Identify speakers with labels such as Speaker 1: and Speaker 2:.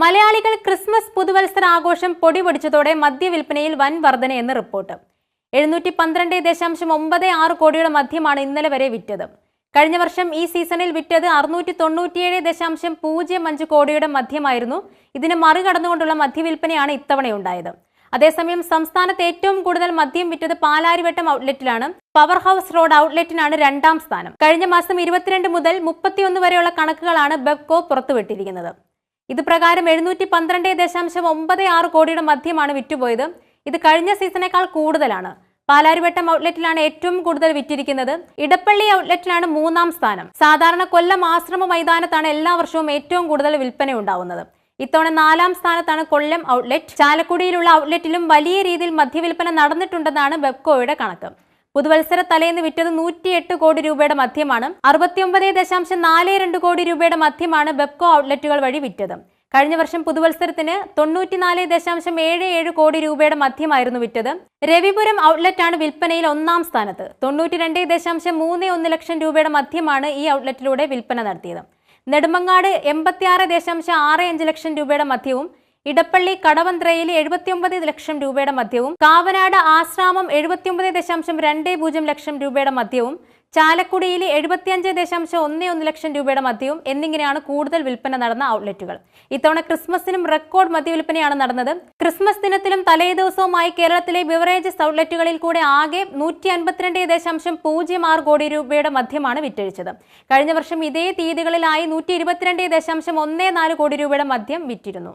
Speaker 1: മലയാളികൾ ക്രിസ്മസ് പുതുവത്സര ആഘോഷം പൊടിപൊടിച്ചതോടെ മദ്യവിൽപ്പനയിൽ വൻ വർധനയെന്ന് റിപ്പോർട്ട്. എഴുന്നൂറ്റി പന്ത്രണ്ട് ദശാംശം ഒമ്പത് ആറ് കോടിയുടെ മദ്യമാണ് ഇന്നലെ വരെ വിറ്റത്. കഴിഞ്ഞ വർഷം ഈ സീസണിൽ വിറ്റത് അറുന്നൂറ്റി തൊണ്ണൂറ്റിയേഴ് ദശാംശം പൂജ്യം അഞ്ച് കോടിയുടെ മദ്യമായിരുന്നു. ഇതിനെ മറികടന്നുകൊണ്ടുള്ള മദ്യവിൽപ്പനയാണ് ഇത്തവണയുണ്ടായത്. അതേസമയം സംസ്ഥാനത്ത് ഏറ്റവും കൂടുതൽ മദ്യം വിറ്റത് പാലാരിവട്ടം ഔട്ട്ലെറ്റിലാണ്. പവർ ഹൗസ് റോഡ് ഔട്ട്ലെറ്റിനാണ് രണ്ടാം സ്ഥാനം. കഴിഞ്ഞ മാസം ഇരുപത്തിരണ്ട് മുതൽ മുപ്പത്തിയൊന്ന് വരെയുള്ള കണക്കുകളാണ് ബെബ്കോ പുറത്തുവിട്ടിരിക്കുന്നത്. ഇത് പ്രകാരം എഴുന്നൂറ്റി പന്ത്രണ്ട് ദശാംശം ഒമ്പത് ആറ് കോടിയുടെ മദ്യമാണ് വിറ്റുപോയത്. ഇത് കഴിഞ്ഞ സീസണേക്കാൾ കൂടുതലാണ്. പാലാരിവട്ടം ഔട്ട്ലെറ്റിലാണ് ഏറ്റവും കൂടുതൽ വിറ്റിരിക്കുന്നത്. ഇടപ്പള്ളി ഔട്ട്ലെറ്റിലാണ് മൂന്നാം സ്ഥാനം. സാധാരണ കൊല്ലം ആശ്രമ മൈതാനത്താണ് എല്ലാ വർഷവും ഏറ്റവും കൂടുതൽ വിൽപ്പന ഉണ്ടാവുന്നത് ഇത്തവണ നാലാം സ്ഥാനത്താണ് കൊല്ലം ഔട്ട്ലെറ്റ്. ചാലക്കുടിയിലുള്ള ഔട്ട്ലെറ്റിലും വലിയ രീതിയിൽ മദ്യവിൽപ്പന നടന്നിട്ടുണ്ടെന്നാണ് വെബ്കോയുടെ കണക്ക്. പുതുവത്സര തലേന്ന് വിറ്റത് നൂറ്റിയെട്ട് കോടി രൂപയുടെ മദ്യമാണ്. അറുപത്തിയൊമ്പത് ദശാംശം നാല് രണ്ട് കോടി രൂപയുടെ മധ്യമാണ് ബെപ്കോ ഔട്ട്ലെറ്റുകൾ വഴി വിറ്റത്. കഴിഞ്ഞ വർഷം പുതുവത്സരത്തിന് തൊണ്ണൂറ്റിനാല് ദശാംശം ഏഴ് ഏഴ് കോടി രൂപയുടെ മധ്യമായിരുന്നു വിറ്റത്. രവിപുരം ഔട്ട്ലെറ്റാണ് വിൽപ്പനയിൽ ഒന്നാം സ്ഥാനത്ത്. തൊണ്ണൂറ്റി രണ്ട് ദശാംശം മൂന്ന് ഒന്ന് ലക്ഷം രൂപയുടെ മധ്യമാണ് ഈ ഔട്ട്ലെറ്റിലൂടെ വിൽപ്പന നടത്തിയത്. നെടുമങ്ങാട് എൺപത്തിയാറ് ദശാംശം ആറ് അഞ്ച് ലക്ഷം രൂപയുടെ മദ്യവും ഇടപ്പള്ളി കടവന്ത്രയിൽ എഴുപത്തിയൊമ്പത് ലക്ഷം രൂപയുടെ മദ്യവും കാവനാട് ആശ്രാമം എഴുപത്തിയൊമ്പത് ദശാംശം രണ്ട് പൂജ്യം ലക്ഷം രൂപയുടെ മദ്യവും ചാലക്കുടിയിൽ എഴുപത്തിയഞ്ച് ദശാംശം ഒന്ന് ഒന്ന് ലക്ഷം രൂപയുടെ മദ്യവും എന്നിങ്ങനെയാണ് കൂടുതൽ വിൽപ്പന നടന്ന ഔട്ട്ലെറ്റുകൾ. ഇത്തവണ ക്രിസ്മസിനും റെക്കോർഡ് മദ്യവിൽപ്പനയാണ് നടന്നത്. ക്രിസ്മസ് ദിനത്തിലും തലേദിവസവുമായി കേരളത്തിലെ ബിവറേജസ് ഔട്ട്ലെറ്റുകളിൽ കൂടെ ആകെ നൂറ്റി അൻപത്തിരണ്ട് ദശാംശം പൂജ്യം ആറ് കോടി രൂപയുടെ മദ്യമാണ് വിറ്റഴിച്ചത്. കഴിഞ്ഞ വർഷം ഇതേ തീയതികളിലായി നൂറ്റി ഇരുപത്തിരണ്ട് ദശാംശം ഒന്ന് നാല് കോടി രൂപയുടെ മദ്യം വിറ്റിരുന്നു.